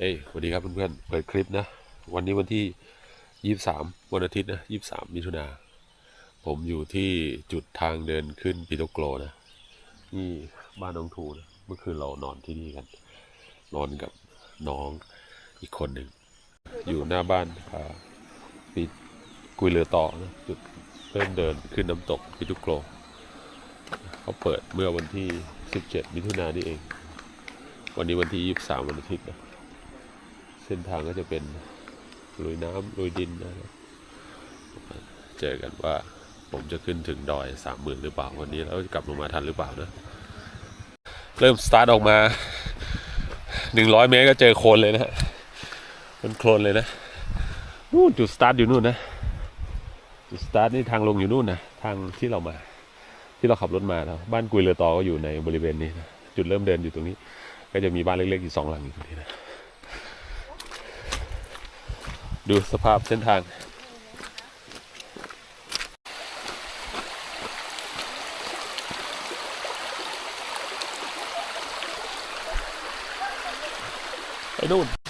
เอ้ยสวัสดีครับเพื่อนๆ เปิดคลิปนะ วันนี้วันที่ยี่สามวันอาทิตย์นะยี่สามมิถุนา ผมอยู่ที่จุดทางเดินขึ้นปิโตโกลนะ นี่บ้านน้องทูนะ เมื่อคืนเรานอนที่นี่กัน นอนกับน้องอีกคนหนึ่ง อยู่หน้าบ้านปีกุยเรือต่อนะ จุดเริ่มเดินขึ้นน้ำตกปิโตโกลเขาเปิดเมื่อวันที่ 17 มิถุนายนนี่เอง วันนี้วันที่ 23 วันอาทิตย์นะ เส้นทางก็จะเป็นลุยน้ำลุยดินนะครับเจอกันว่าผมจะขึ้นถึงดอยสามหมื่นหรือเปล่าวันนี้แล้วจะกลับลงมาทันหรือเปล่านะ เริ่มสตาร์ทออกมาหนึ่งร้อยเมตรก็เจอโคลนเลยนะฮะเป็นโคลนเลยนะนู่นจุดสตาร์ทอยู่นู่นนะจุดสตาร์ทนี่ทางลงอยู่นู่นนะทางที่เรามาที่เราขับรถมาแล้วบ้านกุยเรือตอก็อยู่ในบริเวณนี้นะจุดเริ่มเดินอยู่ตรงนี้ ก็จะมีบ้านเล็กๆอยู่สองหลังอยู่ตรงนี้นะ ดูสภาพเส้นทางไปนู่น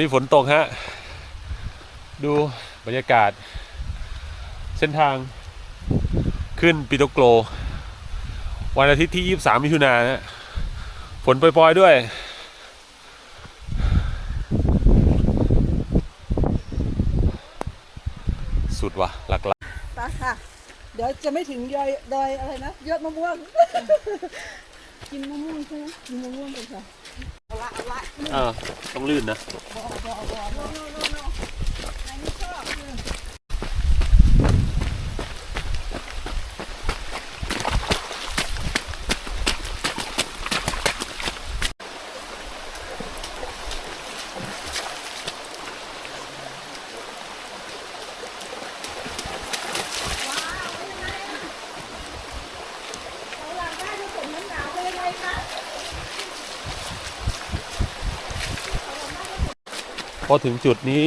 วันนี้ฝนตกฮะ ดูบรรยากาศ เส้นทางขึ้นปิโตโกลวันอาทิตย์ที่ 23 มิถุนายนนะฝนปล่อยๆด้วย สุดว่ะ หลักไปค่ะ เดี๋ยวจะไม่ถึงดอยดอยอะไรนะยอดมะม่วง กินมะม่วงใช่ไหมกินมะม่วงกันค่ะ เออต้องลื่นนะ บอบอบอโนโนโนโนอันนี้ชอบ พ อถึงจุดนี้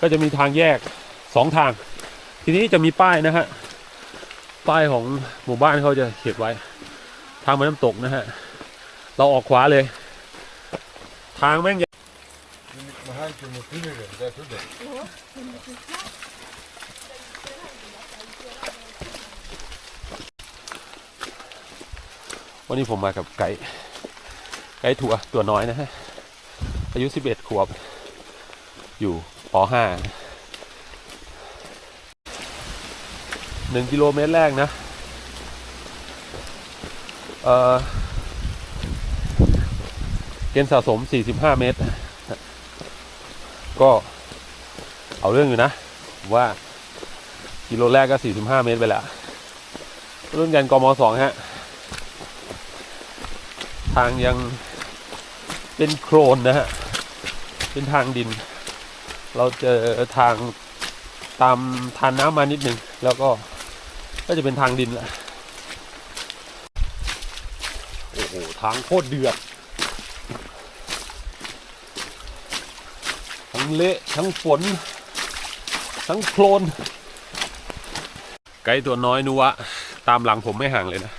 ก็จะมีทางแยกสองทาง ทีนี้จะมีป้ายนะฮะ ป้ายของหมู่บ้านเขาจะเขียนไว้ ทางมาน้ำตกนะฮะ เราออกขวาเลย ทางแม่ง Mahanki mupinire ndatude. วันนี้ผมมากับไก่ไก่ถั่วตัวน้อยนะฮะ อายุ11ขวบ อยู่ป .5 หนึ่งกิโลเมตรแรกนะ เออเกณฑ์สะสม 45 เมตร ก็เอาเรื่องอยู่นะ ว่า กิโลแรกก็ 45 เมตรไปแล้วรุ่นกันกมสองฮะ ทางยังเป็นโครนนะฮะ เป็นทางดิน เราเจอทางตามทานน้ำมานิดหนึ่งแล้วก็ก็จะเป็นทางดินแหละโอ้โห ทางโคตรเดือด ทั้งเละ ทั้งฝน ทั้งโคลน ไกด์ตัวน้อยนุวตามหลังผมไม่ห่างเลยนะ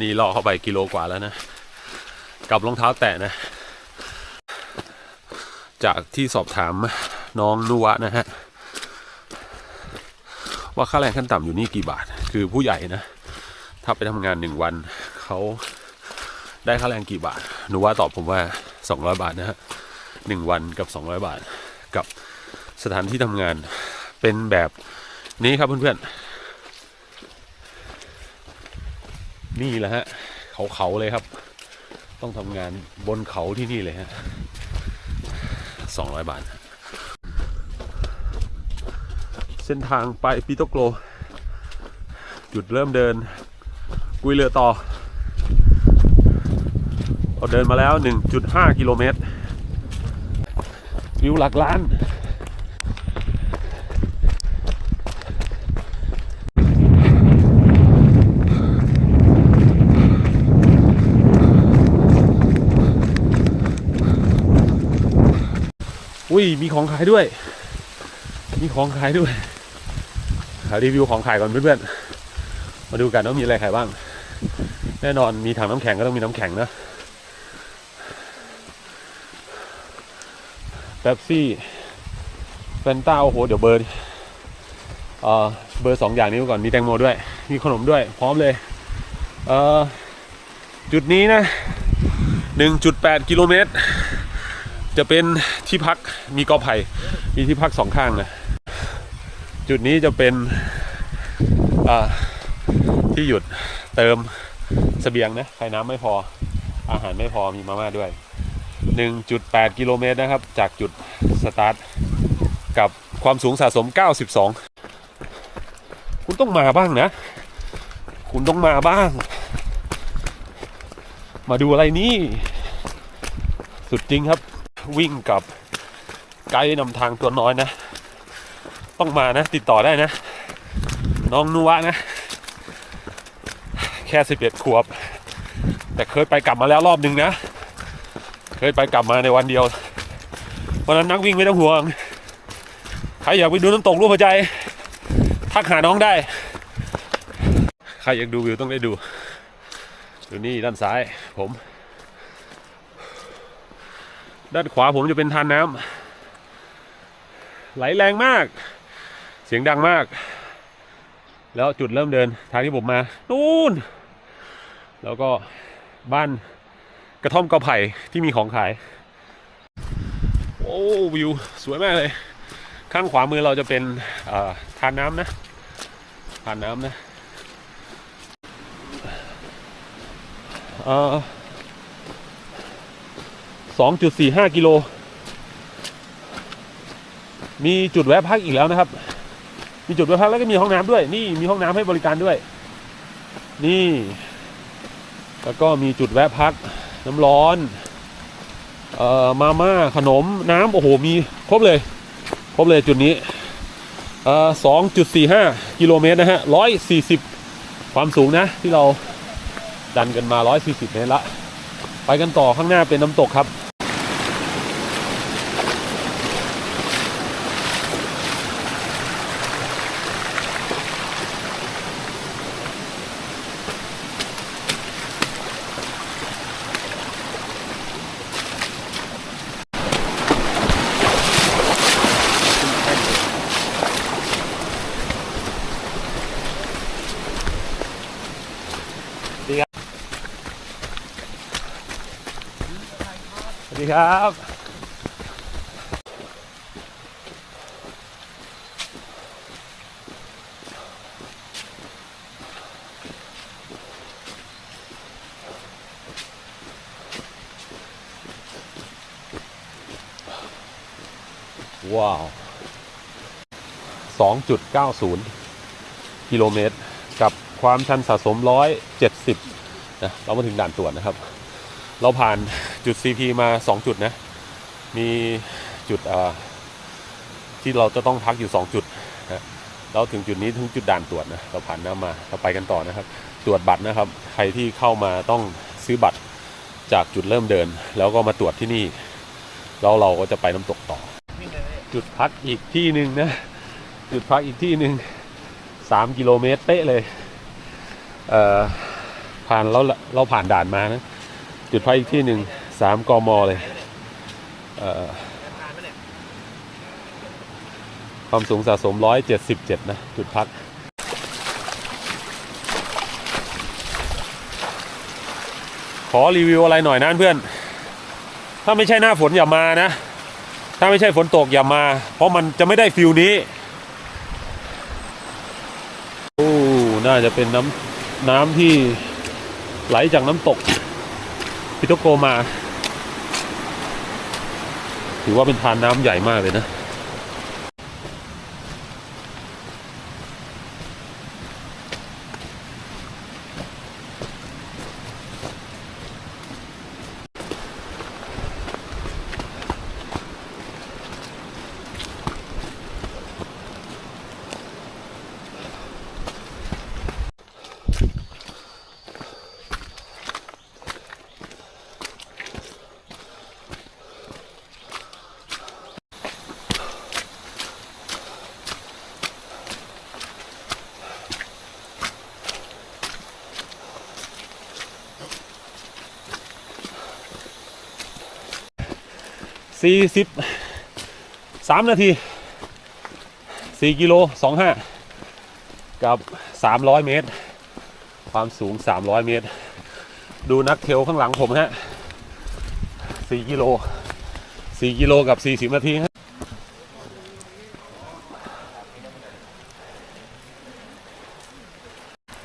นี่ล่อเข้าไปกิโลกว่าแล้วนะ กับรองเท้าแตะนะ จากที่สอบถามน้องนุวะนะฮะ ว่าค่าแรงขั้นต่ำอยู่นี่กี่บาท คือผู้ใหญ่นะ ถ้าไปทำงานหนึ่งวันเขาได้ค่าแรงกี่บาทนุวะตอบผมว่า 200 บาทนะฮะหนึ่งวันกับ 200 บาท กับสถานที่ทำงานเป็นแบบนี้ครับเพื่อนๆ นี่แหละฮะ เขาเขาๆเลยครับ ต้องทำงานบนเขาที่นี่เลยฮะ สองร้อยบาท เส้นทางไปปิโตโกล จุดเริ่มเดิน กุยเรือต่อ เราเดินมาแล้ว 1.5 กิโลเมตรวิวหลักล้าน อุ้ยมีของขายด้วย มีของขายด้วยหารีวิวของขายก่อนเพื่อนๆ มาดูกันว่ามีอะไรขายบ้าง แน่นอนมีถังน้ำแข็งก็ต้องมีน้ำแข็งนะเป๊ปซี่แฟนต้าโอ้โห เดี๋ยวเบอร์เอ่อเบอร์สองอย่างนี้ก่อนมีแตงโมด้วย มีขนมด้วย พร้อมเลยเอ่อจุดนี้นะ 1.8 กิโลเมตร จะเป็นที่พักมีกอไผ่มีที่พักสองข้างนะจุดนี้จะเป็นที่หยุดเติมเสบียงนะใครน้ำไม่พออาหารไม่พอมีมาม่าด้วย 1.8 กิโลเมตรนะครับ จากจุดสตาร์ทกับความสูงสะสม 92 คุณต้องมาบ้างนะ คุณต้องมาบ้าง มาดูอะไรนี่ สุดจริงครับ วิ่งกับไกด์นำทางตัวน้อยนะ ต้องมานะ ติดต่อได้นะ น้องนุวะนะ แค่ 11 ขวบ แต่เคยไปกลับมาแล้วรอบหนึ่งนะ เคยไปกลับมาในวันเดียววันนั้นนักวิ่งไม่ต้องห่วง ใครอยากไปดูน้ำตกรูปหัวใจ ทักหาน้องได้ ใครอยากดูวิวต้องได้ดู ดูนี่ด้านซ้ายผม ด้านขวาผมจะเป็นทานน้ำไหลแรงมาก เสียงดังมาก แล้วจุดเริ่มเดินทางที่ผมมานู่น แล้วก็บ้านกระท่อมกอไผ่ที่มีของขาย โอ้วิวสวยมากเลย ข้างขวามือเราจะเป็นเอ่อทานน้ำนะทานน้ำนะ เอ่อ สองจุดสี่ห้ากิโล มีจุดแวะพักอีกแล้วนะครับ มีจุดแวะพักแล้วก็มีห้องน้ำด้วย นี่มีห้องน้ำให้บริการด้วย นี่ แล้วก็มีจุดแวะพัก น้ำร้อน เอ่อ มาม่า ขนม น้ำ โอ้โห มีครบเลย ครบเลยจุดนี้ เอ่อสองจุดสี่ห้ากิโลเมตรนะฮะร้อยสี่สิบความสูงนะที่เราดันกันมาร้อยสี่สิบเมตรละ ไปกันต่อข้างหน้าเป็นน้ำตกครับ ดีครับว้าว 2.90 กิโลเมตร กับความชันสะสม 170นะเรามาถึงด่านตรวจนะครับ เราผ่าน จุด CP มา 2 จุดนะ มีจุดที่เราจะต้องพักอยู่ 2 จุดนะเราถึงจุดนี้ถึงจุดด่านตรวจนะเราผ่านน้ำมาเราไปกันต่อนะครับ ตรวจบัตรนะครับ ใครที่เข้ามาต้องซื้อบัตรจากจุดเริ่มเดิน แล้วก็มาตรวจที่นี่ แล้วเราก็จะไปน้ำตกต่อ จุดพักอีกที่หนึ่งนะ จุดพักอีกที่หนึ่งสามกิโลเมตรเป๊ะเลยเอ่อผ่านเราเราผ่านด่านมานะ จุดพักอีกที่หนึ่ง สามกมเลยเความสูงสะสมร้อยเจ็ดสิบเจ็ดนะ จุดพัก ขอรีวิวอะไรหน่อยนะเพื่อน ถ้าไม่ใช่หน้าฝนอย่ามานะ ถ้าไม่ใช่ฝนตกอย่ามา เพราะมันจะไม่ได้ฟิลนี้โอ้น่าจะเป็นน้ำน้ำที่ไหลจากน้ำตก พิโตโกมา ถือว่าเป็นทานน้ำใหญ่มากเลยนะ สี่สิบสามนาทีสี่กิโลสองห้ากับสามร้อยเมตร ความสูงสามร้อยเมตร ดูนักเทลข้างหลังผมฮะสี่กิโลสี่กิโลกับสี่สิบนาทีฮะ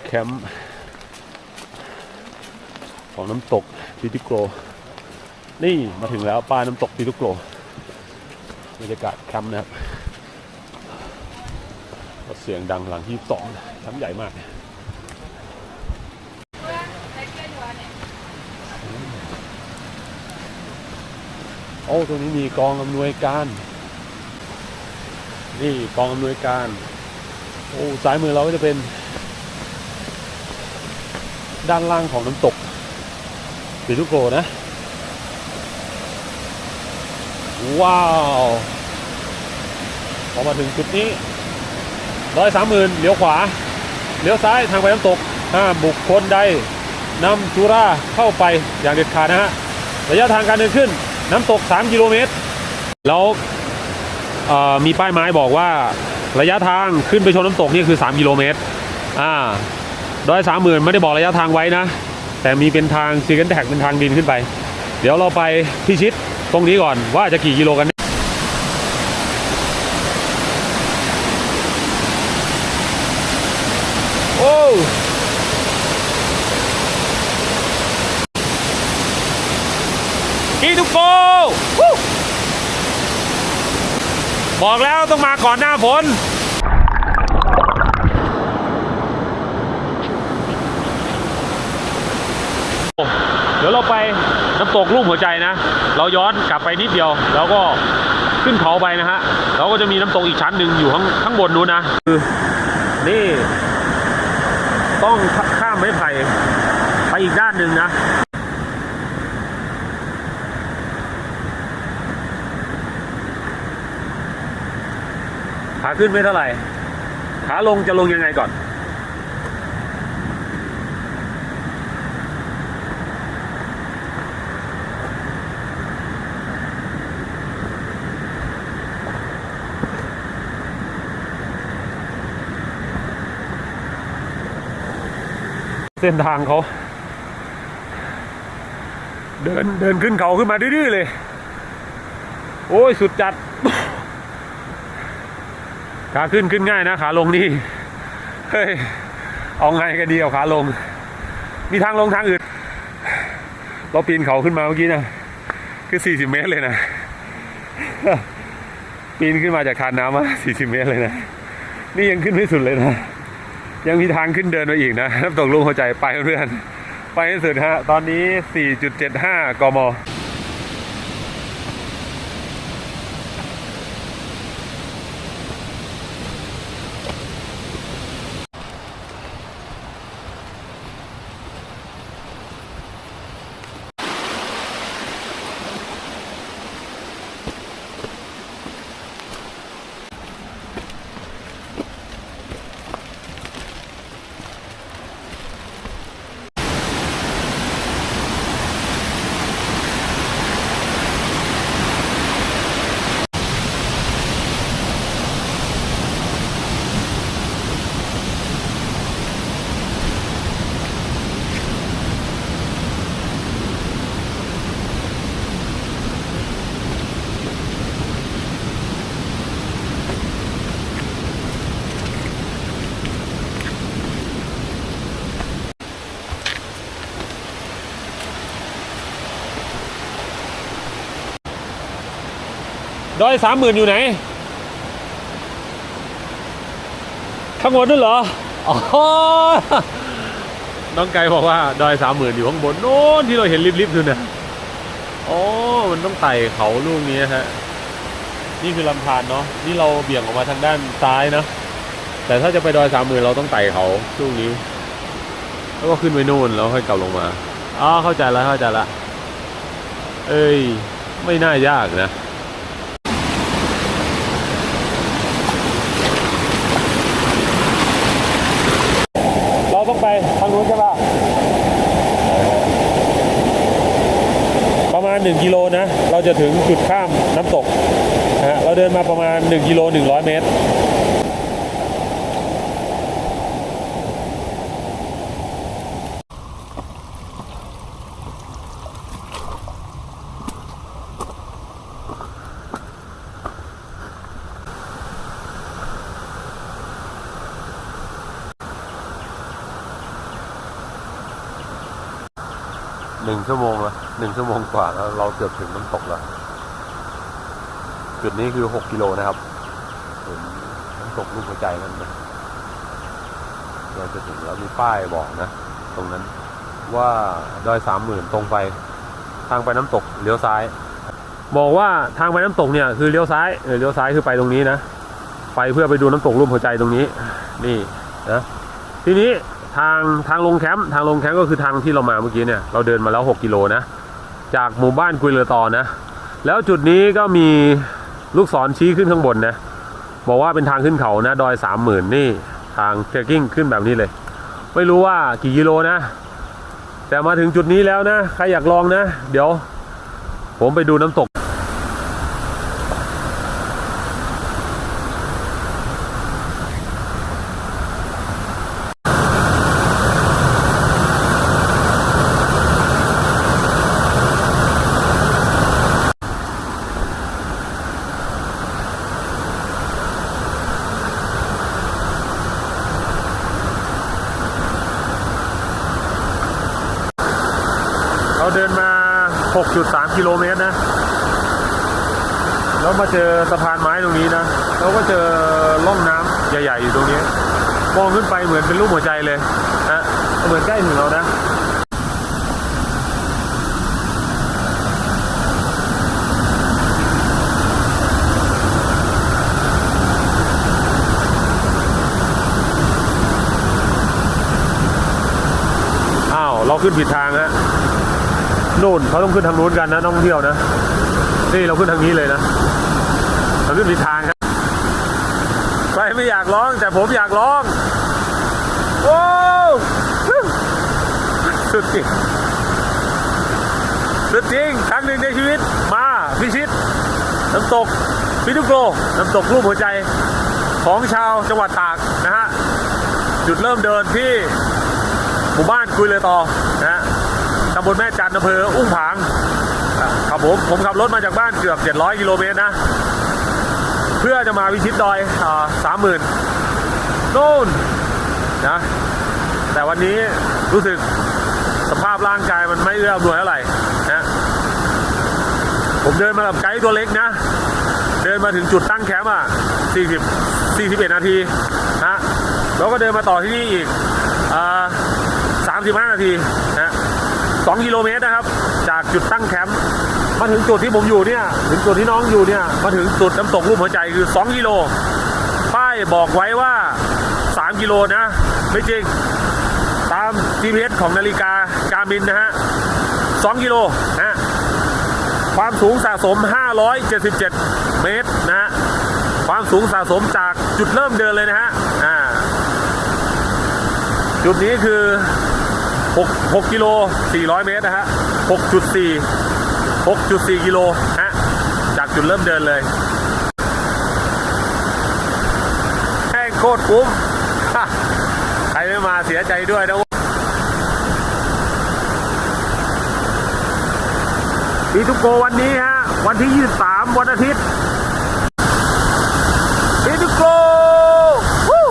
แคมป์ของน้ำตกปิติโกร นี่มาถึงแล้วป้าน้ำตกปิติโกรบรรยากาศแคมป์นะครับเสียงดังหลังที่สองแคมป์ใหญ่มากโอ้ตรงนี้มีกองอำนวยการ นี่กองอำนวยการ โอ้ซ้ายมือเราก็จะเป็น ด้านล่างของน้ำตกปิทุโกนะ ว้าว พอมาถึงจุดนี้ร้อยสามหมื่นเลี้ยวขวา เลี้ยวซ้ายทางไปน้ำตก ห้ามบุคคลใดนำสุราเข้าไปอย่างเด็ดขาดนะฮะ ระยะทางการเดินขึ้น น้ำตก 3 กิโลเมตร แล้วเอ่อมีป้ายไม้บอกว่าระยะทางขึ้นไปชมน้ำตกนี่คือ 3 กิโลเมตร อ่าดอยสามหมื่นไม่ได้บอกระยะทางไว้นะ แต่มีเป็นทางซีกันแท็กเป็นทางดินขึ้นไป เดี๋ยวเราไปพิชิต ตรงนี้ก่อนว่าจะกี่กิโลกันแน่โอ้กีทุกโกวู้บอกแล้วต้องมาก่อนหน้าฝนเดี๋ยวเราไป น้ำตกรูปหัวใจนะ เราย้อนกลับไปนิดเดียว แล้วก็ขึ้นเขาไปนะฮะเราก็จะมีน้ำตกอีกชั้นหนึ่งอยู่ข้างข้างบนนู้นนะคือนี่ ต้องข้ามไม้ไผ่ไปอีกด้านหนึ่งนะขาขึ้นไม่เท่าไหร่ขาลงจะลงยังไงก่อน ส้นทางเขาเดินเดินขึ้นเขาขึ้นมาดื้อๆเลย โอ้ยสุดจัด ขาขึ้นขึ้นง่ายนะ ขาลงนี่ เฮ้ย เอาไงกันดีเอาขาลง มีทางลงทางอื่น เราปีนเขาขึ้นมาเมื่อกี้นะ คือ40เมตรเลยนะ ปีนขึ้นมาจากคานน้ำมา40เมตรเลยนะ นี่ยังขึ้นไม่สุดเลยนะ ยังมีทางขึ้นเดินมาอีกนะน้ำตกลุงหัวใจไปเพื่อน ไปที่สุดฮะ ตอนนี้ 4.75 กม ดอยสามหมื่นอยู่ไหน ข้างบนนั่นเหรอ อ๋อ น้องไก่บอกว่าดอยสามหมื่นอยู่ข้างบนโน้นที่เราเห็นริบๆดูนะอ๋อมันต้องไต่เขาลูกนี้ฮะ นี่คือลำธารเนาะ นี่เราเบี่ยงออกมาทางด้านซ้ายนะ แต่ถ้าจะไปดอยสามหมื่นเราต้องไต่เขาลูกนี้ แล้วก็ขึ้นไปนู่นแล้วค่อยกลับลงมา อ๋อ เข้าใจแล้วเข้าใจละ เอ้ย ไม่น่ายากนะ เราต้องไปทางนู้นใช่ป่ะ ประมาณ ณ 1 กิโลนะ เรา จะถึงจุดข้ามน้ำตกนะฮะเราเดินมาประมาณ 1กิโล100 เมตร หนึ่งชั่วโมงละ หนึ่งชั่วโมงกว่าแล้วเราเกือบถึงน้ำตกแล้ว จุดนี้คือหกกิโลนะครับถึงน้ำตกลูกหัวใจนั่นนะเราจะถึงแล้วมีป้ายบอกนะ ตรงนั้นว่าดอยสามหมื่นตรงไป ทางไปน้ำตกเลี้ยวซ้าย บอกว่าทางไปน้ำตกเนี่ยคือเลี้ยวซ้ายเลี้ยวซ้ายคือไปตรงนี้นะไปเพื่อไปดูน้ำตกรูปหัวใจตรงนี้ นี่นะทีนี้ทางทางลงแคมป์ทางลงแคมป์ก็คือทางที่เรามาเมื่อกี้เนี่ยเราเดินมาแล้ว 6กิโลนะ จากหมู่บ้านกุยเลอตอนะ แล้วจุดนี้ก็มีลูกศรชี้ขึ้นข้างบนนะ บอกว่าเป็นทางขึ้นเขานะ ดอยสามหมื่นนี่ทางเทรคกิ้งขึ้นแบบนี้เลย ไม่รู้ว่ากี่กิโลนะ แต่มาถึงจุดนี้แล้วนะ ใครอยากลองนะ เดี๋ยว ผมไปดูน้ำตก เราเดินมา 6.3 กิโลเมตรนะ แล้วมาเจอสะพานไม้ตรงนี้นะ แล้วก็เจอร่องน้ำใหญ่ๆอยู่ตรงนี้ มองขึ้นไปเหมือนเป็นรูปหัวใจเลยนะเหมือนใกล้ถึงเรานะอ้าวเราขึ้นผิดทางฮะ นู่นเขาต้องขึ้นทางนู้นกันนะนักท่องเที่ยวนะ นี่เราขึ้นทางนี้เลยนะเราขึ้นผิดทางครับใครไม่อยากร้องแต่ผมอยากร้องโอ้สุดจริงสุดจริงครั้งหนึ่งในชีวิตมาพิชิตน้ำตกพิทุโกน้ำตกรูปหัวใจของชาวจังหวัดตากนะฮะจุดเริ่มเดินที่หมู่บ้านคุยเลยต่อ บลแม่จันทร์อำเภออุ้งผางครับผมผมขับรถมาจากบ้านเกือบ 700 กิโลเมตรนะ เพื่อจะมาวิชิตดอยสามหมื่นนู่นนะ แต่วันนี้รู้สึกสภาพร่างกายมันไม่เอื้ออำนวยเท่าไหร่นะผมเดินมากับไกด์ตัวเล็กนะ เดินมาถึงจุดตั้งแคมป์อะ 40 41 นาทีนะแล้วก็เดินมาต่อที่นี่อีกอ่า35 นาทีนะ 2กิโลเมตรนะครับ จากจุดตั้งแคมป์มาถึงจุดที่ผมอยู่เนี่ย ถึงจุดที่น้องอยู่เนี่ย มาถึงจุดน้ำตกรูปหัวใจคือ 2 กิโล ป้ายบอกไว้ว่า 3 กิโลนะ ไม่จริง ตาม GPS ของนาฬิกาการมินนะฮะ 2 กิโลนะความสูงสะสม 577 เมตรนะฮะ ความสูงสะสมจากจุดเริ่มเดินเลยนะฮะ อ่า จุดนี้คือ 6 6กิโล400 เมตรนะฮะ6.4 6.4กิโลฮะจากจุดเริ่มเดินเลยแห้งโคตรคุ้มใครไม่มาเสียใจด้วยนะปีทุกโกวันนี้ฮะ วันที่ 23 วันอาทิตย์ปีทุกโกวู้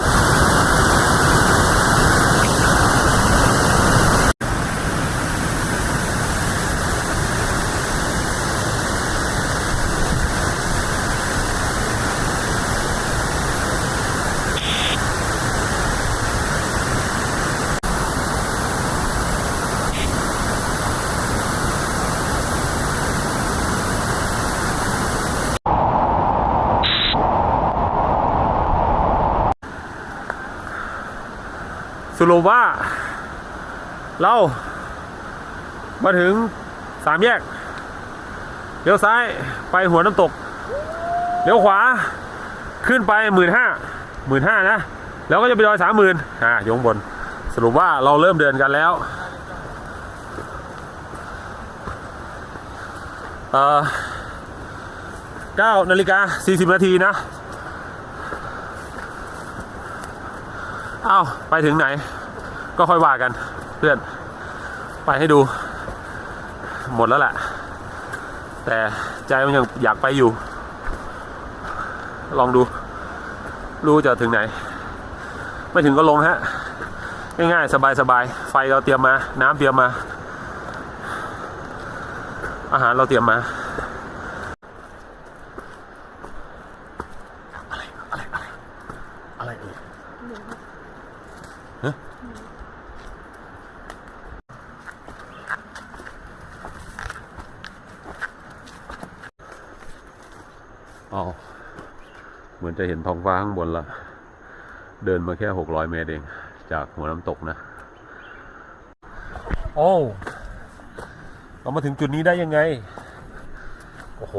ส รุปว่า เรา มาถึงสามแยก เลี้ยวซ้ายไปหัวน้ำตก เลี้ยวขวาขึ้นไปหมื่นห้าหมื่นห้านะ แล้วก็จะไปดอยสามหมื่นอ่าอยู่ข้างบน สรุปว่าเราเริ่มเดินกันแล้วเอ่อเก้านาฬิกาสี่สิบนาทีนะ อ้าวไปถึงไหน ก็ค่อยว่ากัน เพื่อน ไปให้ดู หมดแล้วแหละ แต่ใจมันยังอยากไปอยู่ ลองดู รู้จะถึงไหน ไม่ถึงก็ลงฮะ ง่ายๆ สบายๆ ไฟเราเตรียมมา น้ำเตรียมมา อาหารเราเตรียมมา อะไร อะไร อะไร อะไรเอ่ยฮะอ๋อ เหมือนจะเห็นท้องฟ้าข้างบนละ เดินมาแค่หกร้อยเมตรเอง จากหัวน้ำตกนะ โอ้เรามาถึงจุดนี้ได้ยังไง โอ้โห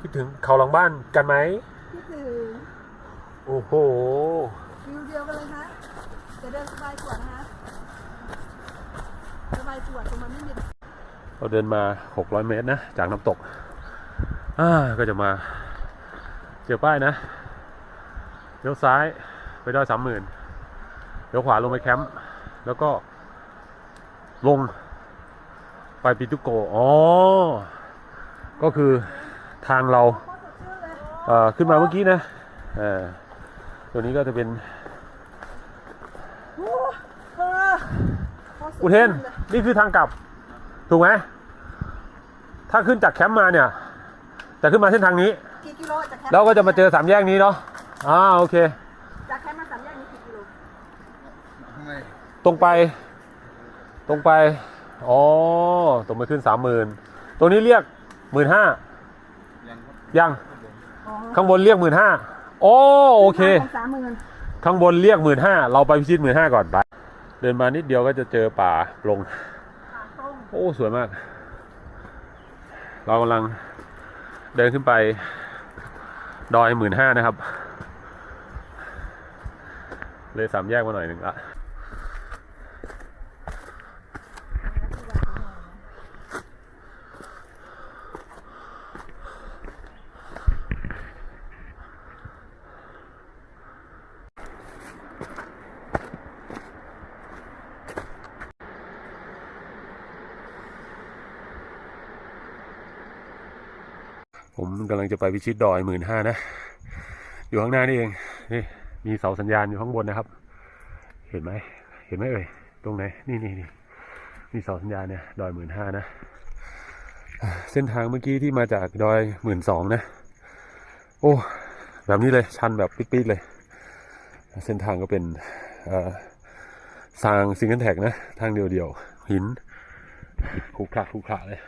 คิดถึงเขาหลังบ้านกันไหมคิดถึงโอ้โหวิวเดียวกันเลยคะจะเดินสบายกว่านะคะสบายกว่าตรงมันไม่มีเราเดินมา 600 เมตรนะ จากน้ำตกอ่าก็จะมา เจอป้ายนะเลี้ยวซ้ายไปดอยสามหมื่นเลี้ยวขวาลงไปแคมป์แล้วก็ ลง ไปปิตุโกอ๋อ ก็คือทางเราเอ่อขึ้นมาเมื่อกี้นะเออตัวนี้ก็จะเป็นอุเทนนี่คือทางกลับ ถูกไหมถ้าขึ้นจากแคมป์มาเนี่ยจะขึ้นมาเส้นทางนี้ กี่กิโลจากแคมป์แล้วก็จะมาเจอสามแยกนี้เนาะอ่าโอเค จากแคมป์มาสามแยกนี้กี่กิโล Nej. ตรงไป ตรงไป อ๋อ ตรงไปขึ้นสามหมื่นตรงนี้เรียกหมื่นห้ายัง อ๋อข้างบนเรียกหมื่นห้าโอ้โอเค สามหมื่นข้างบนเรียกหมื่นห้าเราไปพิชิตหมื่นห้าก่อนไป เดินมานิดเดียวก็จะเจอป่าปลง ขาตรงโอ้ สวยมาก เรากำลังเดินขึ้นไป ดอยหมื่นห้านะครับ เลยสามแยกมาหน่อยหนึ่งละ ผมกำลังจะไปพิชิตดอยหมื่นห้านะ อยู่ข้างหน้านี่เอง นี่มีเสาสัญญาณอยู่ข้างบนนะครับ เห็นไหม เห็นไหมเอ่ย ตรงไหน นี่นี่นี่มีเสาสัญญาณเนี่ยดอยหมื่นห้านะ เส้นทางเมื่อกี้ที่มาจากดอยหมื่นสองนะ โอ้ แบบนี้เลย ชันแบบปิดๆเลย เส้นทางก็เป็นอ่อทางซิงเกิลแท็กนะ ทางเดียวๆหินขรุขระขรุขระเลย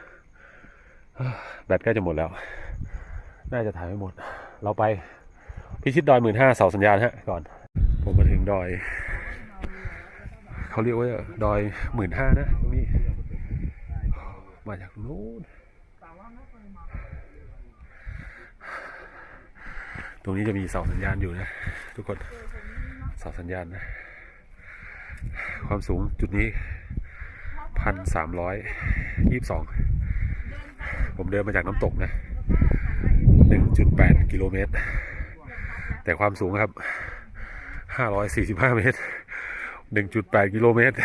แบตใกล้จะหมดแล้ว น่าจะถ่ายไม่หมด เราไปพิชิตดอยหมื่นห้าเสาสัญญาณฮะก่อน ผมมาถึงดอยเขาเรียกว่าดอยหมื่นห้านะตรงนี้มาจากนู้นตรงนี้จะมีเสาสัญญาณอยู่นะ ทุกคนเสาสัญญาณนะ ความสูงจุดนี้พันสามร้อยยี่สิบสองผมเดินมาจากน้ำตกนะ 1.8 กิโลเมตร แต่ความสูงครับ 545 เมตร 1.8 กิโลเมตร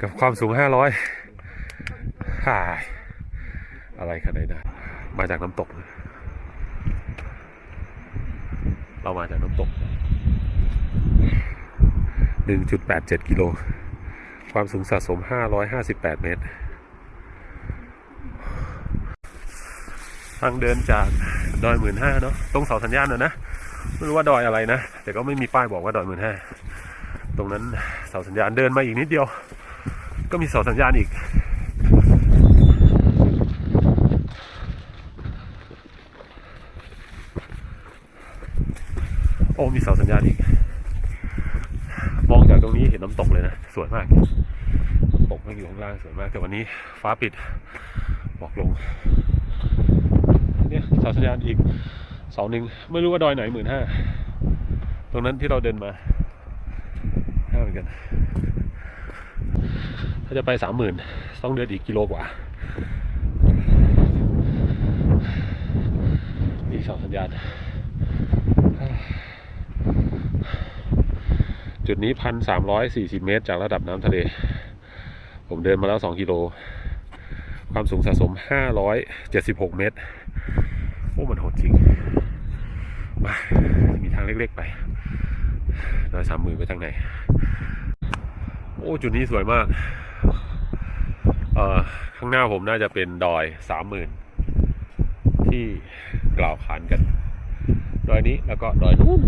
กับความสูง 500ฮ่ายอะไรขนาดนั้นมาจากน้ำตก เรามาจากน้ำตก 1.87 กิโล ความสูงสะสม 558 เมตรางเดินจากดอยหมื่นห้าเนาะตรงเสาสัญญาณน่ะนะไม่รู้ว่าดอยอะไรนะแต่ก็ไม่มีป้ายบอกว่าดอยหมื่นห้าตรงนั้นเสาสัญญาณเดินมาอีกนิดเดียว ก็มีเสาสัญญาณอีกโอ้มีเสาสัญญาณอีก มองจากตรงนี้เห็นน้ำตกเลยนะ สวยมากตกมันอยู่ข้างล่างสวยมากแต่วันนี้ฟ้าปิดบอกลง สาสัญญาณอีกเสาหนึ่งไม่รู้ว่าดอยไหนหมื่นห้าตรงนั้นที่เราเดินมาห้าเหมือนกัน ถ้าจะไปสามหมื่นต้องเดินอีกกิโลกว่าอีกสองสัญญาณ จุดนี้พันสามร้อยสี่สิบเมตรจากระดับน้ำทะเล ผมเดินมาแล้วสองกิโล ความสูงสะสมห้าร้อยเจ็ดสิบหกเมตร จริงมามีทางเล็กๆไปดอยสามหมื่นไปทางไหน โอ้ จุดนี้สวยมาก เอ่อ ข้างหน้าผมน่าจะเป็นดอยสามหมื่นที่กล่าวขานกัน ดอยนี้แล้วก็ดอยนู้น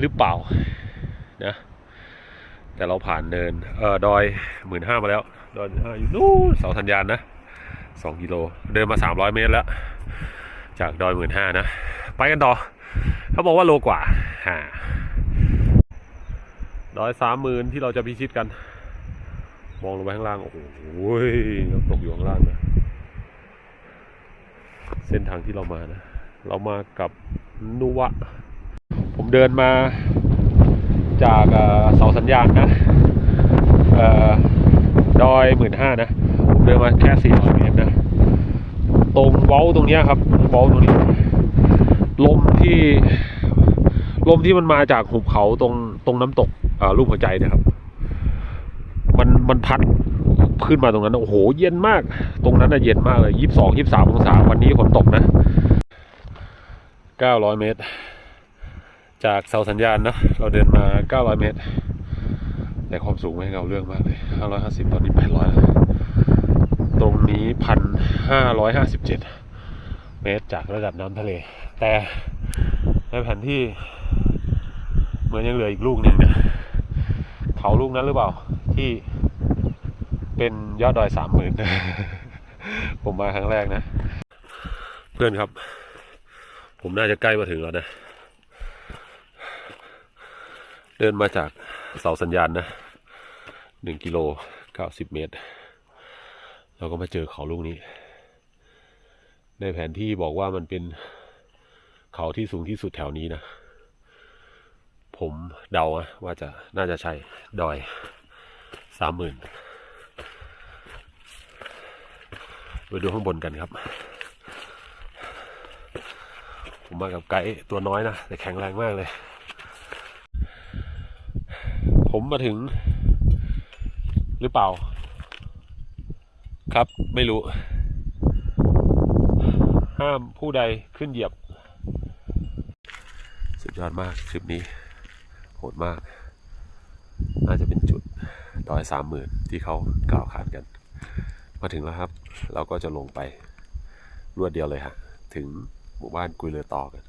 หรือเปล่านะแต่เราผ่านเนิน เอ่อ ดอยหมื่นห้ามาแล้ว ดอยหมื่นห้าอยู่นู้นเสาสัญญาณนะ สองกิโลเดินมาสามร้อยเมตรแล้ว จากดอยหมื่นห้านะ ไปกันต่อเขาบอกว่าโลกว่าฮ่าดอยสามหมื่นที่เราจะพิชิตกัน มองลงไปข้างล่าง โอ้โหน้ำตกอยู่ข้างล่างนะ เส้นทางที่เรามานะ เรามากับนุวะ ผมเดินมาจากเอ่อเสาสัญญาณนะเอ่อ ดอยหมื่นห้านะผมเดินมาแค่สี่ร้อยเมตรนะตรงเว้าตรงเนี้ยครับเว้าตรงนี้ลมที่ลมที่มันมาจากหุบเขาตรงตรงน้ำตกอ่อรูปหัวใจนะครับ มันมันพัดขึ้นมาตรงนั้นโอ้โหเย็นมาก ตรงนั้นน่ะเย็นมากเลยยี่สิบสองยี่สิบสามองศาวันนี้ฝนตกนะเก้าร้อยเมตร จากเสาสัญญาณนะเราเดินมาเก้าร้อยเมตร แต่ความสูงไม่ให้เราเรื่องมากเลยห้าร้อยห้าสิบตอนนี้แปดร้อยแล้วตรงนี้พันห้าร้อยห้าสิบเจ็ดเมตรจากระดับน้ำทะเล แต่ในแผนที่ เหมือนยังเหลืออีกลูกหนึ่งนะเขาลูกนั้นหรือเปล่า ที่เป็นยอดดอยสามหมื่นผมมาครั้งแรกนะ เพื่อนครับ ผมน่าจะใกล้มาถึงแล้วนะ เดินมาจาก เสาสัญญาณนะหนึ่งกิโลเก้าสิบเมตร เราก็มาเจอเขาลูกนี้ ในแผนที่บอกว่ามันเป็นเขาที่สูงที่สุดแถวนี้นะ ผมเดาว่าจะน่าจะใช่ ดอยสามหมื่นไปดูข้างบนกันครับ ผมมากับไกด์ตัวน้อยนะ แต่แข็งแรงมากเลย ผมมาถึง หรือเปล่า ครับไม่รู้ ห้ามผู้ใดขึ้นเหยียบ สุดยอดมากคลิปนี้ โหดมาก น่าจะเป็นจุดดอยสามหมื่นที่เขากล่าวขานกัน มาถึงแล้วครับ เราก็จะลงไปรวดเดียวเลยฮะ ถึงหมู่บ้านกุยเลอต่อกัน